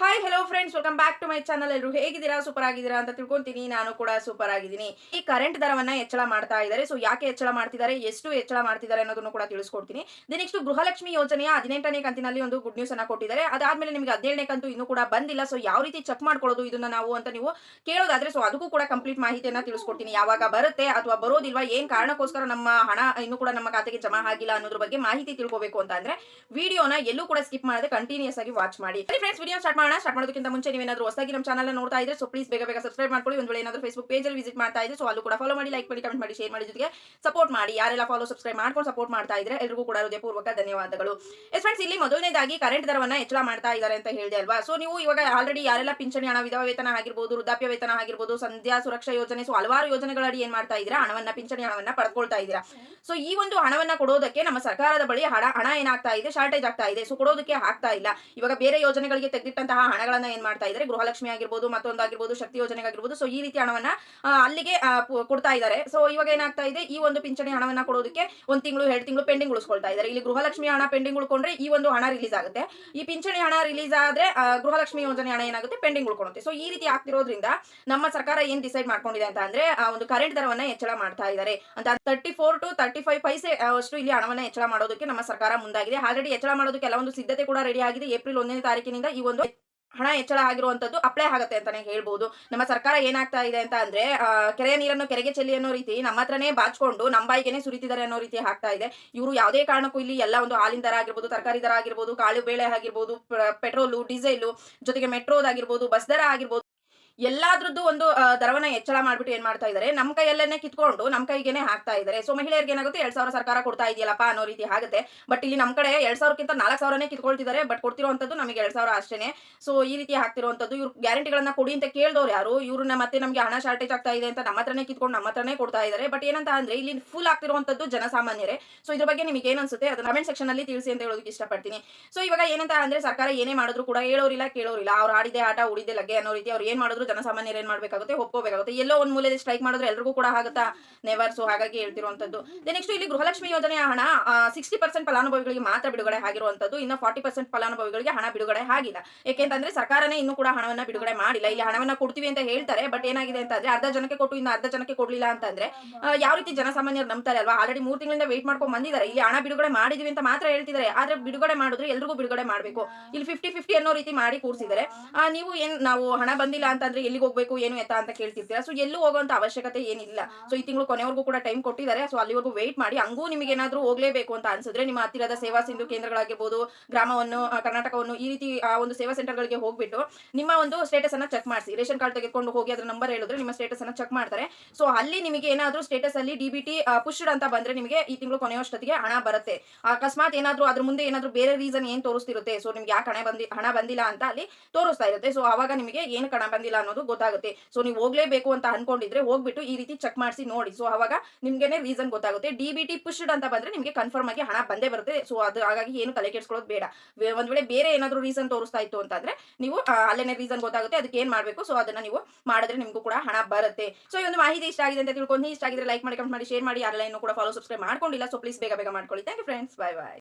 Hi hello friends welcome back to my channel ಎಲ್ಲರೂ ಹೇಗಿದ್ದೀರಾ? Super ಆಗಿದ್ದೀರಾ ಅಂತ ತಿಳ್ಕೊಂತೀನಿ. ನಾನು ಕೂಡ ಸೂಪರ್ ಆಗಿದ್ದೀನಿ. ಈ ಕರೆಂಟ್ ದರವನ್ನ ಹೆಚ್ಚಳ ಮಾಡ್ತಾ ಇದ್ದಾರೆ. ಸೊ ಯಾಕೆ ಹೆಚ್ಚಳ ಮಾಡ್ತಿದ್ದಾರೆ? ಎಷ್ಟು ಹೆಚ್ಚಳ ಮಾಡ್ತಿದ್ದಾರೆ ಅನ್ನೋದನ್ನು ಕೂಡ ತಿಳಿಸ್ಕೊಡ್ತೀನಿ. ದಿ ನೆಕ್ಸ್ಟ್ ಗೃಹಲಕ್ಷ್ಮಿ ಯೋಜನೆಯ ಹದಿನೆಂಟನೇ ಕಂತಿನಲ್ಲಿ ಒಂದು ಗುಡ್ ನ್ಯೂಸ್ ಅನ್ನ ಕೊಟ್ಟಿದ್ದಾರೆ. ಅದಾದ್ಮೇಲೆ ನಿಮಗೆ ಹದಿನೇಳನೇ ಕಂತು ಇನ್ನೂ ಕೂಡ ಬಂದಿಲ್ಲ. ಸೊ ಯಾವ ರೀತಿ ಚೆಕ್ ಮಾಡ್ಕೊಳ್ಳೋದು ಇದನ್ನ ನಾವು ಅಂತ ನೀವು ಕೇಳೋದಾದ್ರೆ ಸೊ ಅದಕ್ಕೂ ಕೂಡ ಕಂಪ್ಲೀಟ್ ಮಾಹಿತಿಯನ್ನ ತಿಳಿಸ್ಕೊಡ್ತೀನಿ. ಯಾವಾಗ ಬರುತ್ತೆ ಅಥವಾ ಬರೋದಿಲ್ವಾ, ಏನ್ ಕಾರಣಕ್ಕೋಸ್ಕರ ನಮ್ಮ ಹಣ ಇನ್ನೂ ಕೂಡ ನಮ್ಮ ಖಾತೆಗೆ ಜಮಾ ಆಗಿಲ್ಲ ಅನ್ನೋದ್ರ ಬಗ್ಗೆ ಮಾಹಿತಿ ತಿಳ್ಕೋಬೇಕು ಅಂತ ಅಂದ್ರೆ ವಿಡಿಯೋನ ಎಲ್ಲೂ ಕೂಡ ಸ್ಕಿಪ್ ಮಾಡದೆ ಕಂಟಿನ್ಯೂಸ್ ಆಗಿ ವಾಚ್ ಮಾಡಿ. ಫ್ರೆಂಡ್ಸ್ ವಿಡಿಯೋ ಸ್ಟಾರ್ಟ್ ಮಾಡೋಣ. ಸ್ಟಾರ್ಟ್ ಮಾಡೋದಕ್ಕಿಂತ ಮುಂಚೆ ನೀವೇನಾದ್ರೂ ಹೊಸದಾಗಿ ನಮ್ಮ ಚಾನಲ್ ನೋಡ್ತಾ ಇದ್ರೆ ಸೊ ಪ್ಲೀಸ್ ಬೇಗ ಬೇಗ ಸಬ್ಸ್ಕ್ರೈಬ್ ಮಾಡ್ಕೊಳ್ಳಿ. ಒಂದು ವೇಳೆ ಏನಾದರೂ ಫೇಸ್ಬುಕ್ ಪೇಜಲ್ಲಿ ವಿಸಿಟ್ ಮಾಡ್ತಾ ಇದ್ರೆ ಸೊ ಅಲ್ಲೂ ಕೂಡ ಫಾಲೋ ಮಾಡಿ ಲೈಕ್ ಮಾಡಿ ಕಮೆಂಟ್ ಮಾಡಿ ಶೇರ್ ಮಾಡಿ ಜೊತೆಗೆ ಸಪೋರ್ಟ್ ಮಾಡಿ. ಯಾರೆಲ್ಲ ಫಾಲೋ ಸಬ್ಸ್ಕ್ರೈಬ್ ಮಾಡ್ಕೊಂಡು ಸಪೋರ್ಟ್ ಮಾಡ್ತಾ ಇದ್ರೆ ಎಲ್ಲರಿಗೂ ಕೂಡ ಹೃದಯಪೂರ್ವಕ ಧನ್ಯವಾದಗಳು. ಎಸ್ ಫ್ರೆಂಡ್ಸ್ ಇಲ್ಲಿ ಮೊದಲನೇದಾಗಿ ಕರೆಂಟ್ ದರವನ್ನ ಹೆಚ್ಚಳ ಮಾಡ್ತಾ ಇದ್ದಾರೆ ಅಂತ ಹೇಳಿದೆ ಅಲ್ವಾ? ಸೊ ನೀವು ಇವಾಗ ಆಲ್ರೆಡಿ ಯಾರೆಲ್ಲ ಪಿಂಚಣಿ ಹಣ, ವಿಧವಾ ವೇತನ ಆಗಿರ್ಬೋದು, ವೃದ್ಧಾಪ್ಯ ವೇತನ ಆಗಿರ್ಬೋದು, ಸಂಧ್ಯಾ ಸುರಕ್ಷಾ ಯೋಜನೆ ಸೊ ಹಲವಾರು ಯೋಜನೆಗಳಡಿ ಏನ್ ಮಾಡ್ತಾ ಇದ್ದೀರಾ? ಹಣವನ್ನ, ಪಿಂಚಣಿ ಹಣವನ್ನ ಪಡ್ಕೊಳ್ತಾ ಇದ್ದೀರಾ? ಸೊ ಈ ಒಂದು ಹಣವನ್ನ ಕೊಡೋದಕ್ಕೆ ನಮ್ಮ ಸರ್ಕಾರದ ಬಳಿ ಹಣ ಹಣ ಏನಾಗ್ತಾ ಇದೆ? ಶಾರ್ಟೇಜ್ ಆಗ್ತಾ ಇದೆ. ಸೊ ಕೊಡೋದಕ್ಕೆ ಆಗ್ತಾ ಇಲ್ಲ. ಇವಾಗ ಬೇರೆ ಯೋಜನೆಗಳಿಗೆ ತೆಗೆದಿಟ್ಟಂತಹ ಹಣಗಳನ್ನ ಏನ್ ಮಾಡ್ತಾ ಇದ್ದಾರೆ ಗೃಹಲಕ್ಷ್ಮಿ ಆಗಿರ್ಬೋದು ಮತ್ತೊಂದಾಗಿರ್ಬೋದು ಶಕ್ತಿ ಯೋಜನೆಗಾಗಿರ್ಬೋದು ಸೊ ಈ ರೀತಿ ಹಣವನ್ನ ಅಲ್ಲಿಗೆ ಕೊಡ್ತಾ ಇದ್ದಾರೆ ಸೊ ಇವಾಗ ಏನಾಗ್ತಾ ಇದೆ? ಈ ಒಂದು ಪಿಂಚಣಿ ಹಣವನ್ನ ಕೊಡೋದಕ್ಕೆ ಒಂದ್ ತಿಂಗಳು, ಎರಡು ತಿಂಗಳು ಪೆಂಡಿಂಗ್ ಉಳಿಸ್ಕೊಳ್ತಾ ಇದ್ದಾರೆ ಇಲ್ಲಿ ಗೃಹಲಕ್ಷ್ಮಿ ಹಣ ಪೆಂಡಿಂಗ್ ಉಳ್ಕೊಂಡ್ರೆ ಈ ಒಂದು ಹಣ ರಿಲೀಸ್ ಆಗುತ್ತೆ. ಈ ಪಿಂಚಣಿ ಹಣ ರಿಲೀಸ್ ಆದ್ರೆ ಗೃಹಲಕ್ಷ್ಮಿ ಯೋಜನೆ ಹಣ ಏನಾಗುತ್ತೆ? ಪೆಂಡಿಂಗ್ ಉಳ್ಕೊಳ್ಳುತ್ತೆ ಸೊ ಈ ರೀತಿ ಆಗ್ತಿರೋದ್ರಿಂದ ನಮ್ಮ ಸರ್ಕಾರ ಏನ್ ಡಿಸೈಡ್ ಮಾಡ್ಕೊಂಡಿದೆ ಅಂತ ಅಂದ್ರೆ ಒಂದು ಕರೆಂಟ್ ದರವನ್ನ ಹೆಚ್ಚಳ ಮಾಡ್ತಾ ಇದ್ದಾರೆ ಅಂತ thirty four to thirty five paise ಅಷ್ಟು ಇಲ್ಲಿ ಹಣವನ್ನ ಹೆಚ್ಚಳ ಮಾಡೋದಕ್ಕೆ ನಮ್ಮ ಸರ್ಕಾರ ಮುಂದಾಗಿದೆ. ಆಲ್ರೆಡಿ ಹೆಚ್ಚಳ ಮಾಡೋದಕ್ಕೆ ಕೆಲವೊಂದು ಸಿದ್ಧತೆ ಕೂಡ ರೆಡಿ ಆಗಿದೆ. ಏಪ್ರಿಲ್ ಒಂದನೇ ತಾರೀಕಿನಿಂದ ಈ ಒಂದು ಹಣ ಹೆಚ್ಚಳ ಆಗಿರುವಂತದ್ದು ಅಪ್ಲೈ ಆಗುತ್ತೆ ಅಂತಾನೆ ಹೇಳ್ಬೋದು. ನಮ್ಮ ಸರ್ಕಾರ ಏನಾಗ್ತಾ ಇದೆ ಅಂತ ಅಂದ್ರೆ ಕೆರೆಯ ನೀರನ್ನು ಕೆರೆಗೆ ಚೆಲ್ಲಿ ಅನ್ನೋ ರೀತಿ ನಮ್ಮ ಹತ್ರನೇ ಬಾಚ್ಕೊಂಡು ನಮ್ಮ ಬಾಯಿಗೆನೆ ಸುರಿತಿದ್ದಾರೆ ಅನ್ನೋ ರೀತಿ ಆಗ್ತಾ ಇದೆ. ಇವರು ಯಾವುದೇ ಕಾರಣಕ್ಕೂ ಇಲ್ಲಿ ಎಲ್ಲ ಒಂದು ಹಾಲಿನ ದರ ಆಗಿರ್ಬೋದು, ತರಕಾರಿ ದರ ಆಗಿರ್ಬೋದು, ಕಾಳು ಬೇಳೆ ಆಗಿರ್ಬೋದು ಪೆಟ್ರೋಲು, ಡೀಸೆಲು, ಜೊತೆಗೆ ಮೆಟ್ರೋದಾಗಿರ್ಬೋದು, ಬಸ್ ದರ ಆಗಿರ್ಬೋದು. ಎಲ್ಲಾದ್ರದ್ದು ಒಂದು ದರವನ್ನ ಹೆಚ್ಚಳ ಮಾಡ್ಬಿಟ್ಟು ಏನ್ ಮಾಡ್ತಾ ಇದ್ದಾರೆ ನಮ್ಮ ಕೈಯಲ್ಲೇನೆ ಕಿತ್ಕೊಂಡು ನಮ್ಮ ಕೈಗೆನೆ ಹಾಕ್ತಾ ಇದ್ದಾರೆ ಸೊ ಮಹಿಳೆಯರಿಗೆ ಏನಾಗುತ್ತೆ, ಎರಡ್ ಸಾವಿರ ಸರ್ಕಾರ ಕೊಡ್ತಾ ಇದೆಯಲ್ಲಪ್ಪ ಅನ್ನೋ ರೀತಿ ಆಗುತ್ತೆ. ಬಟ್ ಇಲ್ಲಿ ನಮ್ಮ ಕಡೆ ಎರಡ್ ಸಾವಿರಕ್ಕಿಂತ ನಾಲ್ಕು ಸಾವಿರನೇ ಕಿತ್ಕೊಳ್ತಿದ್ದಾರೆ ಬಟ್ ಕೊಡ್ತಿರುವಂತದ್ದು ನಮಗೆ ಎರಡ್ ಸಾವಿರ ಅಷ್ಟೇನೆ. ಸೊ ಈ ರೀತಿ ಹಾಕ್ತಿರುವಂತದ್ದು ಇವ್ರು ಗ್ಯಾರಂಟಿಗಳನ್ನ ಕೊಡಿ ಅಂತ ಕೇಳಿದವ್ರು ಯಾರು, ಇವ್ರನ್ನ ಮತ್ತೆ ನಮಗೆ ಹಣ ಶಾರ್ಟೇಜ್ ಆಗ್ತಾ ಇದೆ ಅಂತ ನಮ್ಮ ಹತ್ರನೇ ಕಿತ್ಕೊಂಡು ನಮ್ಮ ಹತ್ರನೇ ಕೊಡ್ತಾ ಇದ್ದಾರೆ ಬಟ್ ಏನಂತ ಅಂದ್ರೆ, ಇಲ್ಲಿ ಫುಲ್ ಆಗ್ತಿರುವಂತದ್ದು ಜನಸಾಮಾನ್ಯರೇ. ಸೊ ಇದ್ರ ಬಗ್ಗೆ ನಿಮಗೆ ಏನ್ ಅನ್ಸುತ್ತೆ ಕಮೆಂಟ್ ಸೆಕ್ಷನ್ ಅಲ್ಲಿ ತಿಳಿಸಿ ಅಂತ ಹೇಳೋದಕ್ಕೆ ಇಷ್ಟಪಡ್ತೀನಿ. ಸೊ ಇವಾಗ ಏನಂತ ಅಂದ್ರೆ ಸರ್ಕಾರ ಏನೇ ಮಾಡಿದ್ರು ಕೂಡ ಹೇಳೋರಿಲ್ಲ, ಕೇಳೋರಿಲ್ಲ. ಅವ್ರು ಆಡಿದೆ ಆಟ, ಉಳಿದೆ ಲಗ್ಗೆ ಅನ್ನೋ ರೀತಿ ಅವ್ರು ಏನ್ ಮಾಡಿದ್ರು ಜನಸಾಮಾನ್ಯರು ಏನ್ ಮಾಡಬೇಕಾಗುತ್ತೆ? ಒಪ್ಕೋಬೇಕಾಗುತ್ತೆ. ಎಲ್ಲೋ ಒಂದ್ ಮೂಲೆಯಲ್ಲಿ ಸ್ಟ್ರೈಕ್ ಮಾಡಿದ್ರೆ ಎಲ್ರಿಗೂ ಕೂಡ ಆಗುತ್ತಾ? ನೆವರ್ ಸೊ ಹಾಗಾಗಿ ಹೇಳ್ತಿರುವಂತದ್ದು ನೆಕ್ಸ್ಟ್ ಇಲ್ಲಿ ಗೃಹಲಕ್ಷ್ಮಿ ಯೋಜನೆಯ ಹಣ ಸಿಕ್ಸ್ಟಿ ಪರ್ಸೆಂಟ್ ಫಲಾನುಭವಿಗಳಿಗೆ ಮಾತ್ರ ಬಿಡುಗಡೆ ಆಗಿರುವಂತದ್ದು ಇನ್ನು ಫಾರ್ಟಿ ಪರ್ಸೆಂಟ್ ಫಲಾನುಭವಿಗಳಿಗೆ ಹಣ ಬಿಡುಗಡೆ ಆಗಿಲ್ಲ. ಯಾಕೆಂತಂದ್ರೆ ಸರ್ಕಾರನೇ ಇನ್ನೂ ಕೂಡ ಹಣವನ್ನ ಬಿಡುಗಡೆ ಮಾಡಿಲ್ಲ. ಇಲ್ಲಿ ಹಣವನ್ನ ಕೊಡ್ತೀವಿ ಅಂತ ಹೇಳ್ತಾರೆ ಬಟ್ ಏನಾಗಿದೆ ಅಂತ ಅಂದ್ರೆ ಅರ್ಧ ಜನಕ್ಕೆ ಕೊಟ್ಟು ಇನ್ನು ಅರ್ಧ ಜನಕ್ಕೆ ಕೊಡ್ಲಿಲ್ಲ ಅಂತಂದ್ರೆ ಯಾವ ರೀತಿ ಜನಸಾಮಾನ್ಯರು ನಂಬ್ತಾರೆ ಅಲ್ವಾ? ಆಲ್ರೆಡಿ ಮೂರು ತಿಂಗಳಿಂದ ವೇಟ್ ಮಾಡ್ಕೊಂಡು ಬಂದಿದ್ದಾರೆ. ಇಲ್ಲಿ ಹಣ ಬಿಡುಗಡೆ ಮಾಡಿದೀವಿ ಅಂತ ಮಾತ್ರ ಹೇಳ್ತಿದ್ದಾರೆ. ಆದ್ರೆ ಬಿಡುಗಡೆ ಮಾಡಿದ್ರೆ ಎಲ್ರಿಗೂ ಬಿಡುಗಡೆ ಮಾಡಬೇಕು. ಇಲ್ಲಿ ಫಿಫ್ಟಿ ಫಿಫ್ಟಿ ಅನ್ನೋ ರೀತಿ ಮಾಡಿ ಕೂರಿಸಿದರೆ ನೀವು ಏನ್, ನಾವು ಹಣ ಬಂದಿಲ್ಲ ಅಂತಂದ್ರೆ ಎಲ್ಲಿಗೆ ಹೋಗ್ಬೇಕು ಏನು ಎತ್ತ ಅಂತ ಕೇಳ್ತಿರ್ತೀರಾ? ಸೊ ಎಲ್ಲೂ ಹೋಗುವಂತ ಅವಶ್ಯಕತೆ ಏನಿಲ್ಲ. ಸೊ ಈ ತಿಂಗಳು ಕೊನೆವರೆಗೂ ಕೂಡ ಟೈಮ್ ಕೊಟ್ಟಿದ್ದಾರೆ. ಸೊ ಅಲ್ಲಿವರೆಗೂ ವೇಟ್ ಮಾಡಿ ಹಂಗೂ ನಿಮಗೆ ಏನಾದರೂ ಹೋಗ್ಲೇಬೇಕು ಅಂತ ಅನ್ಸಿದ್ರೆ ನಿಮ್ಮ ಹತ್ತಿರದ ಸೇವಾ ಸಿಂಧು ಕೇಂದ್ರಗಳಾಗಿರ್ಬೋದು ಗ್ರಾಮವನ್ನು ಕರ್ನಾಟಕವನ್ನು ಈ ರೀತಿ ಆ ಒಂದು ಸೇವಾ ಸೆಂಟರ್ಗಳಿಗೆ ಹೋಗ್ಬಿಟ್ಟು ನಿಮ್ಮ ಒಂದು ಸ್ಟೇಟಸ್ ಅನ್ನ ಚೆಕ್ ಮಾಡಿಸಿ. ರೇಷನ್ ಕಾರ್ಡ್ ತೆಗೆದುಕೊಂಡು ಹೋಗಿ ಅದ್ರ ನಂಬರ್ ಹೇಳಿದ್ರೆ ನಿಮ್ಮ ಸ್ಟೇಟಸ್ ಅನ್ನ ಚೆಕ್ ಮಾಡ್ತಾರೆ. ಸೊ ಅಲ್ಲಿ ನಿಮಗೆ ಏನಾದರೂ ಸ್ಟೇಟಸ್ ಅಲ್ಲಿ ಡಿ ಬಿ ಟಿ ಪುಷ್ಡ್ ಅಂತ ಬಂದ್ರೆ ನಿಮಗೆ ಈ ತಿಂಗಳು ಕೊನೆಯಷ್ಟೊತ್ತಿಗೆ ಹಣ ಬರುತ್ತೆ. ಅಕಸ್ಮಾತ್ ಏನಾದರೂ ಅದ್ರ ಮುಂದೆ ಏನಾದರೂ ಬೇರೆ ರೀಸನ್ ಏನ್ ತೋರಿಸ್ತಿರುತ್ತೆ? ಸೊ ನಿಮ್ಗೆ ಯಾಕೆ ಹಣ ಬಂದಿ ಹಣ ಬಂದಿಲ್ಲ ಅಂತ ಅಲ್ಲಿ ತೋರಿಸ್ತಾ ಇರುತ್ತೆ. ಸೊ ಅವಾಗ ನಿಮಗೆ ಏನು ಹಣ ಬಂದಿಲ್ಲ ಅನ್ನೋದು ಗೊತ್ತಾಗುತ್ತೆ. ಸೊ ನೀವು ಹೋಗ್ಲೇಬೇಕು ಅಂತ ಅನ್ಕೊಂಡಿದ್ರೆ ಹೋಗ್ಬಿಟ್ಟು ಈ ರೀತಿ ಚೆಕ್ ಮಾಡಿಸಿ ನೋಡಿ. ಸೊ ಅವಾಗ ನಿಮ್ಗೆನೆ ರೀಸನ್ ಗೊತ್ತಾಗುತ್ತೆ. ಡಿ ಬಿ ಟಿ ಪುಷ್ಡ್ ಅಂತ ಬಂದ್ರೆ ನಿಮಗೆ ಕನ್ಫರ್ಮ್ ಆಗಿ ಹಣ ಬಂದೇ ಬರುತ್ತೆ. ಸೊ ಅದು ಹಾಗಾಗಿ ಏನು ತಲೆ ಕೆಡ್ಸ್ಕೊಳ್ಳೋದು ಬೇಡ. ಒಂದ್ ವೇಳೆ ಬೇರೆ ಏನಾದ್ರು ರೀಸನ್ ತೋರಿಸ್ತಾ ಇತ್ತು ಅಂತಂದ್ರೆ ನೀವು ಅಲ್ಲೇನೆ ರೀಸನ್ ಗೊತ್ತಾಗುತ್ತೆ. ಅದಕ್ಕೆ ಏನ್ ಮಾಡ್ಬೇಕು? ಸೊ ಅದನ್ನ ನೀವು ಮಾಡಿದ್ರೆ ನಿಮಗೂ ಕೂಡ ಹಣ ಬರುತ್ತೆ. ಸೊ ಈ ಒಂದು ಮಾಹಿತಿ ಇಷ್ಟ ಆಗಿದೆ ಅಂತ ತಿಳ್ಕೊಂಡು, ಇಷ್ಟ ಆಗಿದ್ರೆ ಲೈಕ್ ಮಾಡಿ ಕಮೆಂಟ್ ಮಾಡಿ ಶೇರ್ ಮಾಡಿ. ಯಾರೆಲ್ಲ ಇನ್ನೂ ಕೂಡ ಫಾಲೋ ಸಬ್ಸ್ಕ್ರೈಬ್ ಮಾಡ್ಕೊಂಡಿಲ್ಲ ಸೊ ಪ್ಲೀಸ್ ಬೇಗ ಬೇಗ ಮಾಡ್ಕೊಳ್ಳಿ. Thank you friends bye bye